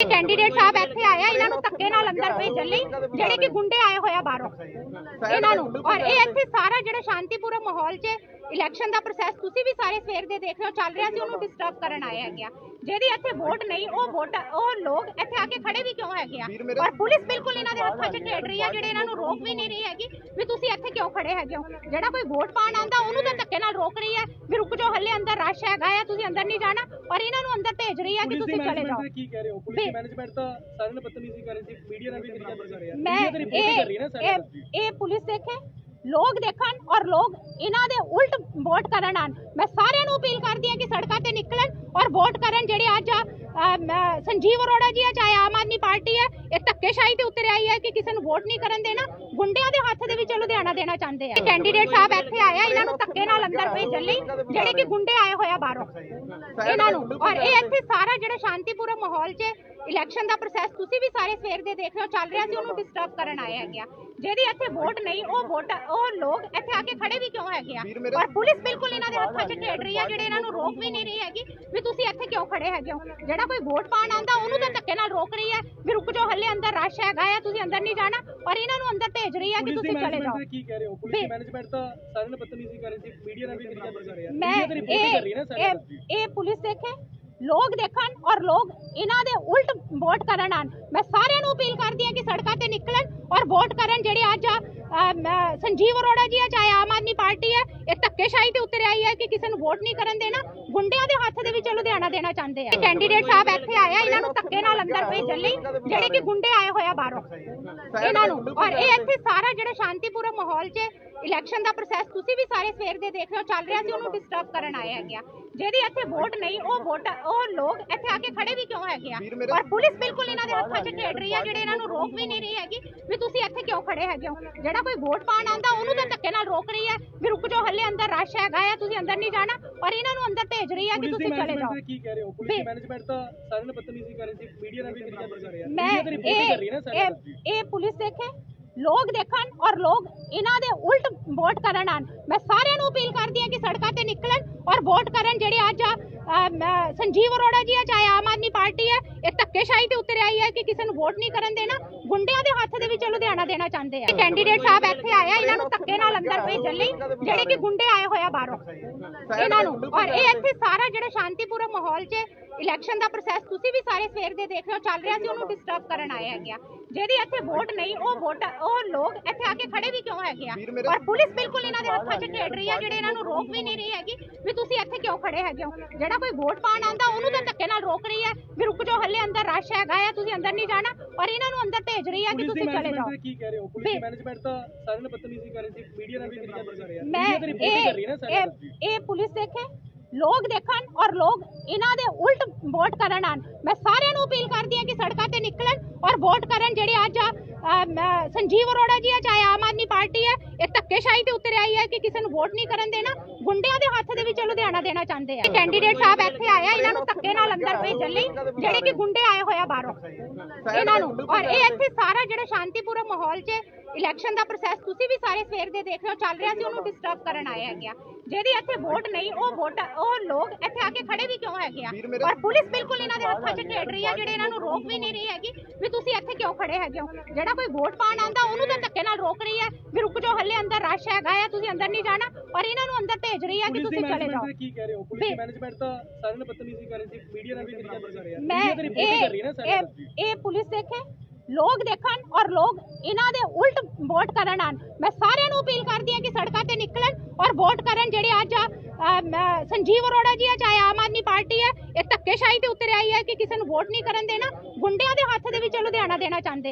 Candidate ਸਾਹਿਬ ਇੱਥੇ ਆਇਆ ਇਹਨਾਂ ਨੂੰ ਧੱਕੇ ਨਾਲ ਅੰਦਰ ਭੇਜਣ ਲਈ, ਜਿਹੜੇ ਕਿ ਗੁੰਡੇ ਆਏ ਹੋਇਆ ਬਾਹਰੋਂ। ਇਹਨਾਂ ਨੂੰ। ਔਰ ਇਹ ਇੱਥੇ ਸਾਰਾ ਜਿਹੜਾ ਸ਼ਾਂਤੀਪੂਰਨ ਮਾਹੌਲ 'ਚ ਇਲੈਕਸ਼ਨ ਦਾ ਪ੍ਰੋਸੈਸ ਤੁਸੀਂ ਵੀ ਸਾਰੇ ਸਵੇਰ ਦੇ ਦੇਖ ਰਹੇ ਹੋ, ਚੱਲ ਰਿਹਾ ਸੀ, ਉਹਨੂੰ ਡਿਸਟਰਬ ਕਰਨ ਆਏ ਹੈਗੇ ਆ। ਜਿਹਦੀ ਇੱਥੇ ਵੋਟ ਨਹੀਂ, ਉਹ ਵੋਟ ਉਹ ਲੋਕ ਇੱਥੇ ਆ ਕੇ ਖੜੇ ਵੀ ਕਿਉਂ ਹੈਗੇ ਆ? ਔਰ ਪੁਲਿਸ ਬਿਲਕੁਲ ਇਹਨਾਂ ਦੇ ਹੱਥਾਂ 'ਚ ਖੇਡ ਰਹੀ ਆ, ਜਿਹੜੇ ਇਹਨਾਂ ਨੂੰ ਰੋਕ ਵੀ ਨਹੀਂ ਰਹੀ ਹੈਗੀ, ਵੀ ਤੁਸੀਂ ਇੱਥੇ ਕਿਉਂ ਖੜੇ ਹੈਗੇ ਹੋ? ਜਿਹੜਾ ਕੋਈ ਵੋਟ ਪਾਣ ਆਂਦਾ ਉਹਨੂੰ ਤਾਂ ਧੱਕੇ ਨਾਲ ਰੋਕ ਰਹੀ ਵੀ ਰੁਕ ਜਾਓ ਹੱਲੇ ਅੰਦਰ ਰਸ਼ ਹੈਗਾ ਆ ਤੁਸੀਂ ਅੰਦਰ ਨਹੀਂ ਜਾਣਾ ਔਰ ਇਹਨਾਂ ਨੂੰ ਅੰਦਰ ਭੇਜ ਰਹੀ ਆ ਕਿ ਤੁਸੀਂ ਚਲੇ ਜਾਓ। ਕੀ ਕਹਿ ਰਹੇ ਹੋ? ਪੁਲਿਸ ਦੀ ਮੈਨੇਜਮੈਂਟ ਤਾਂ ਸਾਰਿਆਂ ਨੇ ਬਦਤਮੀਜ਼ੀ ਕਰ ਰਹੀ ਸੀ ਮੀਡੀਆ ਨਾਲ ਵੀ ਕਰੀ ਜਾਂਦੇ ਕਰ ਰਿਹਾ। ਮੈਂ ਮੀਡੀਆ ਤੇ ਰਿਪੋਰਟ ਕਰ ਰਹੀ ਹੈ ਨਾ ਇਹ ਸਾਰੇ ਇਹ ਇਹ ਪੁਲਿਸ ਦੇਖੇ ਲੋਕ ਦੇਖਣ ਔਰ ਲੋਕ ਇਹਨਾਂ ਦੇ ਉਲਟ ਵੋਟ ਕਰਨ ਆਣ। ਮੈਂ ਸਾਰਿਆਂ ਨੂੰ ਅਪੀਲ ਕਰਦੀ ਹਾਂ ਕਿ ਸੜਕਾਂ ਤੇ ਨਿਕਲਣ ਔਰ ਵੋਟ ਕਰਨ ਜਿਹੜੇ ਅੱਜ ਸੰਜੀਵ ਅਰੋੜਾ ਜੀ ਆ ਚਾਹੇ ਆਮ ਆਦਮੀ ਪਾਰਟੀ ਹੈ ਧੱਕੇਸ਼ਾਹੀ ਤੇ ਉਤਰ ਆਈ ਹੈ ਕਿ ਕਿਸੇ ਨੂੰ ਵੋਟ ਨਹੀਂ ਕਰਨ ਦੇਣਾ। ਗੁੰਡਿਆਂ ਦੇ ਹੱਥ ਦੇ ਵਿੱਚ ਲੁਧਿਆਣਾ ਦੇਣਾ ਚਾਹੁੰਦੇ ਆ। ਕੈਂਡੀਡੇਟ ਸਾਹਿਬ ਇੱਥੇ ਆਇਆ ਇਹਨਾਂ ਨੂੰ ਧੱਕੇ ਨਾਲ ਅੰਦਰ ਭੇਜਣ ਲਈ ਜਿਹੜੇ ਕਿ ਗੁੰਡੇ ਆਏ ਹੋਇਆ ਬਾਹਰੋਂ। ਇਹਨਾਂ ਨੂੰ। ਔਰ ਇਹ ਇੱਥੇ ਸਾਰਾ ਜਿਹੜਾ ਸ਼ਾਂਤੀਪੂਰਨ ਮਾਹੌਲ 'ਚ ਇਲੈਕਸ਼ਨ ਦਾ ਪ੍ਰੋਸੈਸ ਤੁਸੀਂ ਵੀ ਸਾਰੇ ਸਵੇਰ ਦੇ ਦੇਖ ਰਹੇ ਹੋ, ਚੱਲ ਰਿਹਾ ਸੀ, ਉਹਨੂੰ ਡਿਸਟਰਬ ਕਰਨ ਆਏ ਹੈਗੇ। ਆ ਜਿਹਦੀ ਇੱਥੇ ਵੋਟ ਨਹੀਂ ਉਹ ਵੋਟ ਉਹ ਲੋਕ ਇੱਥੇ ਆ ਕੇ ਖੜੇ ਵੀ ਕਿਉਂ ਹੈਗੇ ਆ? ਔਰ ਪੁਲਿਸ ਬਿਲਕੁਲ ਇਹਨਾਂ ਦੇ ਹੱਥਾਂ 'ਚ ਖੇਡ ਰਹੀ ਆ ਜਿਹੜੇ ਇਹਨਾਂ ਨੂੰ ਰੋਕ ਵੀ ਨਹੀਂ ਰਹੀ ਹੈਗੀ ਵੀ ਤੁਸੀਂ ਇੱਥੇ ਕਿਉਂ ਖੜੇ ਹੈਗੇ ਹੋ? ਜਿਹੜਾ ਕੋਈ ਵੋਟ ਪਾਣ ਆਂਦਾ ਉਹਨੂੰ ਤਾਂ ਧੱਕੇ ਨਾਲ ਰੋਕ ਰਹੀ ਹੈ ਵੀ ਰੁਕ ਜਾਓ ਹੱਲੇ ਅੰਦਰ ਰਸ਼ ਹੈਗਾ ਆ ਤੁਸੀਂ ਅੰਦਰ ਨਹੀਂ ਜਾਣਾ। ਔਰ ਇਹਨਾਂ ਨੂੰ ਅੰਦਰ ਭੇਜ ਰਹੀ ਆ ਕਿ ਤੁਸੀਂ ਚਲੇ ਜਾਓ। ਤੇ ਕੀ ਕਹਿ ਰਹੇ ਹੋ? ਪੁਲਿਸ ਦੀ ਵੀ- ਮੈਨੇਜਮੈਂਟ ਤਾਂ ਸਾਰਿਆਂ ਨੇ ਬਦਤਮੀਜ਼ੀ ਕਰ ਰਹੀ ਸੀ ਮੀਡੀਆ ਨਾਲ ਵੀ ਕਰੀ ਜਾਂਦੇ ਕਰ ਰਿਹਾ ਮੈਂ ਮੀਡੀਆ ਤੇ ਰਿਪੋਰਟ ਕਰ ਰਹੀ ਹੈ ਨਾ ਸਾਰੇ ਇਹ ਇਹ ਪੁਲਿਸ ਦੇਖੇ ਲੋਕ ਦੇਖਣ ਔਰ ਲੋਕ ਇਹਨਾਂ ਦੇ ਉਲਟ ਵੋਟ ਕਰਨ ਆਣ ਮੈਂ ਸਾਰਿਆਂ ਨੂੰ ਅਪੀਲ ਕਰਦੀ ਹਾਂ ਕਿ ਸੜਕਾਂ ਤੇ ਨਿਕਲਣ ਔਰ ਵੋਟ ਕਰਨ ਜਿਹੜੇ ਅੱਜ ਸੰਜੀਵ ਅਰੋੜਾ ਜੀ ਆ ਚਾਹੇ ਆਮ ਆਦਮੀ ਪਾਰਟੀ ਹੈ ਇਹ ਧੱਕੇਸ਼ਾਹੀ ਤੇ ਉਤਰ ਆਈ ਹੈ ਕਿ ਕਿਸੇ ਨੂੰ ਵੋਟ ਨਹੀਂ ਕਰਨ ਦੇਣਾ। ਗੁੰਡਿਆਂ ਦੇ ਹੱਥ ਦੇ ਵਿੱਚ ਲੁਧਿਆਣਾ ਦੇਣਾ ਚਾਹੁੰਦੇ ਆ। ਕੈਂਡੀਡੇਟ ਸਾਹਿਬ ਇੱਥੇ ਆਇਆ ਇਹਨਾਂ ਨੂੰ ਧੱਕੇ ਨਾਲ ਅੰਦਰ ਭੇਜਣ ਲਈ ਜਿਹੜੇ ਕਿ ਗੁੰਡੇ ਆਏ ਹੋਇਆ ਬਾਹਰੋਂ। ਇਹਨਾਂ ਨੂੰ। ਔਰ ਇਹ ਇੱਥੇ ਸਾਰਾ ਜਿਹੜਾ ਸ਼ਾਂਤੀਪੂਰਨ ਮਾਹੌਲ 'ਚ ਇਲੈਕਸ਼ਨ ਦਾ ਪ੍ਰੋਸੈਸ ਤੁਸੀਂ ਵੀ ਸਾਰੇ ਸਵੇਰ ਦੇ ਦੇਖ ਰਹੇ ਹੋ ਚੱਲ ਰਿਹਾ ਸੀ ਉਹਨੂੰ ਡਿਸਟਰਬ ਕਰਨ ਆਏ ਹੈਗੇ ਆ। ਜਿਹਦੀ ਇੱਥੇ ਵੋਟ ਨਹੀਂ ਉਹ ਵੋਟ ਉਹ ਲੋਕ ਇੱਥੇ ਆ ਕੇ ਖੜੇ ਵੀ ਕਿਉਂ ਹੈਗੇ ਆ? ਔਰ ਪੁਲਿਸ ਬਿਲਕੁਲ ਇਹਨਾਂ ਦੇ ਹੱਥਾਂ 'ਚ ਖੇਡ ਰਹੀ ਆ ਜਿਹੜੇ ਇਹਨਾਂ ਨੂੰ ਰੋਕ ਵੀ ਨਹੀਂ ਰਹੀ ਹੈਗੀ। ਵੀ ਤੁਸੀਂ ਇੱਥੇ ਕਿਉਂ ਖੜੇ ਹੈਗੇ ਹੋ? ਜਿਹੜਾ ਕੋਈ ਵੋਟ ਪਾਣ ਆਂਦਾ ਉਹਨੂੰ ਤਾਂ ਧੱਕੇ ਨਾਲ ਰੋਕ ਰਹੀ ਹੈ ਵੀ ਰੁਕ ਜਾਓ ਹੱਲੇ ਅੰਦਰ ਰਸ਼ ਹੈਗਾ ਆ ਤੁਸੀਂ ਅੰਦਰ ਨਹੀਂ ਜਾਣਾ। ਔਰ ਇਹਨਾਂ ਨੂੰ ਅੰਦਰ ਭੇਜ ਰਹੀ ਆ ਕਿ ਤੁਸੀਂ ਚਲੇ ਜਾਓ। ਤੇ ਕੀ ਕਹਿ ਰਹੇ ਹੋ? ਪੁਲਿਸ ਦੀ ਵੀ- ਮੈਨੇਜਮੈਂਟ ਤਾਂ ਸਾਰਿਆਂ ਨੇ ਬਦਤਮੀਜ਼ੀ ਕਰ ਰਹੀ ਸੀ। ਮੀਡੀਆ ਨਾਲ ਵੀ ਕਰੀ ਜਾਂਦੇ ਕਰ ਰਿਹਾ ਮੈਂ ਹੈ ਇਹ ਪੁਲਿਸ ਦੇਖੇ ਲੋਕ ਦੇਖਣ ਔਰ ਲੋਕ ਇਹਨਾਂ ਦੇ ਉਲਟ ਵੋਟ ਕਰਨ ਆਣ। ਮੈਂ ਸਾਰਿਆਂ ਨੂੰ ਅਪੀਲ ਕਰਦੀ ਹਾਂ ਕਿ ਸੜਕਾਂ ਤੇ ਨਿਕਲਣ ਔਰ ਵੋਟ ਕਰਨ ਜਿਹੜੇ ਅੱਜ ਸੰਜੀਵ ਅਰੋੜਾ ਜੀ ਆ ਚਾਹੇ ਆਮ ਆਦਮੀ ਪਾਰਟੀ ਹੈ ਇਹ ਧੱਕੇਸ਼ਾਹੀ ਤੇ ਉਤਰ ਆਈ ਹੈ ਕਿ ਕਿਸੇ ਨੂੰ ਵੋਟ ਨਹੀਂ ਕਰਨ ਦੇਣਾ। ਗੁੰਡਿਆਂ ਦੇ ਹੱਥ ਦੇ ਵਿੱਚ ਲੁਧਿਆਣਾ ਦੇਣਾ ਚਾਹੁੰਦੇ ਆ। ਕੈਂਡੀਡੇਟ ਸਾਹਿਬ ਇੱਥੇ ਆਇਆ ਇਹਨਾਂ ਨੂੰ ਧੱਕੇ ਨਾਲ ਅੰਦਰ ਭੇਜਣ ਲਈ ਜਿਹੜੇ ਕਿ ਗੁੰਡੇ ਆਏ ਹੋਇਆ ਬਾਹਰੋਂ। ਇਹਨਾਂ ਨੂੰ। ਔਰ ਇਹ ਇੱਥੇ ਸਾਰਾ ਜਿਹੜਾ ਸ਼ਾਂਤੀਪੂਰਨ ਮਾਹੌਲ 'ਚ ਇਲੈਕਸ਼ਨ ਦਾ ਪ੍ਰੋਸੈਸ ਤੁਸੀਂ ਵੀ ਸਾਰੇ ਸਵੇਰ ਦੇ ਦੇਖ ਰਹੇ ਹੋ ਚੱਲ ਰਿਹਾ ਸੀ ਉਹਨੂੰ ਡਿਸਟਰਬ ਕਰਨ ਆਏ ਹੈਗੇ। ਆ ਜਿਹਦੀ ਇੱਥੇ ਵੋਟ ਨਹੀਂ ਉਹ ਵੋਟ ਉਹ ਲੋਕ ਇੱਥੇ ਆ ਕੇ ਖੜੇ ਵੀ ਕਿਉਂ ਹੈਗੇ ਆ? ਔਰ ਪੁਲਿਸ ਬਿਲਕੁਲ ਇਹਨਾਂ ਦੇ ਹੱਥਾਂ 'ਚ ਖੇਡ ਰਹੀ ਆ ਜਿਹੜੇ ਇਹਨਾਂ ਨੂੰ ਰੋਕ ਵੀ ਨਹੀਂ ਰਹੀ ਹੈਗੀ ਵੀ ਤੁਸੀਂ ਇੱਥੇ ਕਿਉਂ ਖੜੇ ਹੈਗੇ ਹੋ? ਜਿਹੜਾ ਕੋਈ ਵੋਟ ਪਾਣ ਆਂਦਾ ਉਹਨੂੰ ਤਾਂ ਧੱਕੇ ਨਾਲ ਰੋਕ ਰਹੀ ਹੈ ਵੀ ਰੁਕ ਜਾਓ ਹੱਲੇ ਅੰਦਰ ਰਸ਼ ਹੈਗਾ ਆ ਤੁਸੀਂ ਅੰਦਰ ਨਹੀਂ ਜਾਣਾ ਔਰ ਇਹਨਾਂ ਨੂੰ ਅੰਦਰ ਭੇਜ ਰਹੀ ਆ ਕਿ ਤੁਸੀਂ ਚਲੇ ਜਾਓ। ਕੀ ਕਹਿ ਰਹੇ ਹੋ? ਪੁਲਿਸ ਦੀ ਮੈਨੇਜਮੈਂਟ ਤਾਂ ਸਾਰਿਆਂ ਨੇ ਬਦਤਮੀਜ਼ੀ ਕਰ ਰਹੀ ਸੀ ਮੀਡੀਆ ਨਾਲ ਵੀ ਕਰੀ ਜਾਂਦੇ ਕਰ ਰਿਹਾ ਹੈ ਨਾ ਇਹ ਇਹ ਪੁਲਿਸ ਦੇਖੇ ਲੋਕ ਦੇਖਣ ਔਰ ਲੋਕ ਇਹਨਾਂ ਦੇ ਉਲਟ ਵੋਟ ਕਰਨ ਆਣ ਮੈਂ ਸਾਰਿਆਂ ਨੂੰ ਅਪੀਲ ਕਰਦੀ ਹਾਂ ਕਿ ਸੜਕਾਂ ਤੇ ਨਿਕਲਣ ਔਰ ਵੋਟ ਕਰਨ ਜਿਹੜੇ ਅੱਜ ਸੰਜੀਵ ਅਰੋੜਾ ਜੀ ਆ, ਚਾਹੇ ਆਮ ਆਦਮੀ ਪਾਰਟੀ ਹੈ ਇਹ ਧੱਕੇਸ਼ਾਹੀ ਤੇ ਉਤਰ ਆਈ ਹੈ ਕਿ ਕਿਸੇ ਨੂੰ ਵੋਟ ਨਹੀਂ ਕਰਨ ਦੇਣਾ ਗੁੰਡਿਆਂ ਦੇ ਹੱਥ ਦੇ ਵਿੱਚ ਲੁਧਿਆਣਾ ਦੇਣਾ ਚਾਹੁੰਦੇ ਆ। ਕੈਂਡੀਡੇਟ ਸਾਹਿਬ ਇੱਥੇ ਆਇਆ ਇਹਨਾਂ ਨੂੰ ਧੱਕੇ ਨਾਲ ਅੰਦਰ ਭੇਜਣ ਲਈ ਜਿਹੜੇ ਕਿ ਗੁੰਡੇ ਆਏ ਹੋਇਆ ਬਾਹਰੋਂ। ਇਹਨਾਂ ਨੂੰ। ਔਰ ਇਹ ਇੱਥੇ ਸਾਰਾ ਜਿਹੜਾ ਸ਼ਾਂਤੀਪੂਰਨ ਮਾਹੌਲ 'ਚ ਇਲੈਕਸ਼ਨ ਦਾ ਪ੍ਰੋਸੈਸ ਤੁਸੀਂ ਵੀ ਸਾਰੇ ਸਵੇਰ ਦੇ ਦੇਖ ਰਹੇ ਹੋ ਚੱਲ ਰਿਹਾ ਸੀ ਉਹਨੂੰ ਡਿਸਟਰਬ ਕਰਨ ਆਏ ਹੈਗੇ ਆ। ਜਿਹਦੀ ਇੱਥੇ ਵੋਟ ਨਹੀਂ ਉਹ ਵੋਟ ਉਹ ਲੋਕ ਇੱਥੇ ਆ ਕੇ ਖੜੇ ਵੀ ਕਿਉਂ ਹੈਗੇ ਆ? ਔਰ ਪੁਲਿਸ ਬਿਲਕੁਲ ਇਹਨਾਂ ਦੇ ਹੱਥਾਂ 'ਚ ਖੇਡ ਰਹੀ ਆ ਜਿਹੜੇ ਇਹਨਾਂ ਨੂੰ ਰੋਕ ਵੀ ਨਹੀਂ ਰਹੀ ਹੈਗੀ ਵੀ ਤੁਸੀਂ ਇੱਥੇ ਕਿਉਂ ਖੜੇ ਹੈਗੇ ਹੋ? ਜਿਹੜਾ ਕੋਈ ਵੋਟ ਪਾਣ ਆਂਦਾ ਉਹਨੂੰ ਤਾਂ ਧੱਕੇ ਨਾਲ ਰੋਕ ਰਹੀ ਹੈ ਵੀ ਰੁਕ ਜਾਓ ਹੱਲੇ ਅੰਦਰ ਰਸ਼ ਹੈਗਾ ਆ ਤੁਸੀਂ ਅੰਦਰ ਨਹੀਂ ਜਾਣਾ ਔਰ ਇਹਨਾਂ ਨੂੰ ਅੰਦਰ ਭੇਜ ਰਹੀ ਆ ਕਿ ਤੁਸੀਂ ਚਲੇ ਜਾਓ। ਤੇ ਕੀ ਕਹਿ ਰਹੇ ਹੋ? ਪੁਲਿਸ ਦੀ ਵੀ- ਮੈਨੇਜਮੈਂਟ ਤਾਂ ਸਾਰਿਆਂ ਨੇ ਬਦਤਮੀਜ਼ੀ ਕਰ ਰਹੀ ਸੀ ਮੀਡੀਆ ਨਾਲ ਵੀ ਕਰੀ ਜਾਂਦੇ ਕਰ ਰਿਹਾ ਮੈਂ ਹੈ ਇਹ ਇਹ ਪੁਲਿਸ ਦੇਖੇ ਲੋਕ ਦੇਖਣ ਔਰ ਲੋਕ ਇਹਨਾਂ ਦੇ ਉਲਟ ਵੋਟ ਕਰਨ ਆਣ। ਮੈਂ ਸਾਰਿਆਂ ਨੂੰ ਅਪੀਲ ਕਰਦੀ ਹਾਂ ਕਿ ਸੜਕਾਂ ਤੇ ਨਿਕਲਣ ਔਰ ਵੋਟ ਕਰਨ ਜਿਹੜੇ ਅੱਜ ਸੰਜੀਵ ਅਰੋੜਾ ਜੀ ਆ ਚਾਹੇ ਆਮ ਆਦਮੀ ਪਾਰਟੀ ਹੈ ਇਹ ਧੱਕੇਸ਼ਾਹੀ ਤੇ ਉਤਰ ਆਈ ਹੈ ਕਿ ਕਿਸੇ ਨੂੰ ਵੋਟ ਨਹੀਂ ਕਰਨ ਦੇਣਾ। ਗੁੰਡਿਆਂ ਦੇ ਹੱਥ ਦੇ ਵਿੱਚ ਲੁਧਿਆਣਾ ਦੇਣਾ ਚਾਹੁੰਦੇ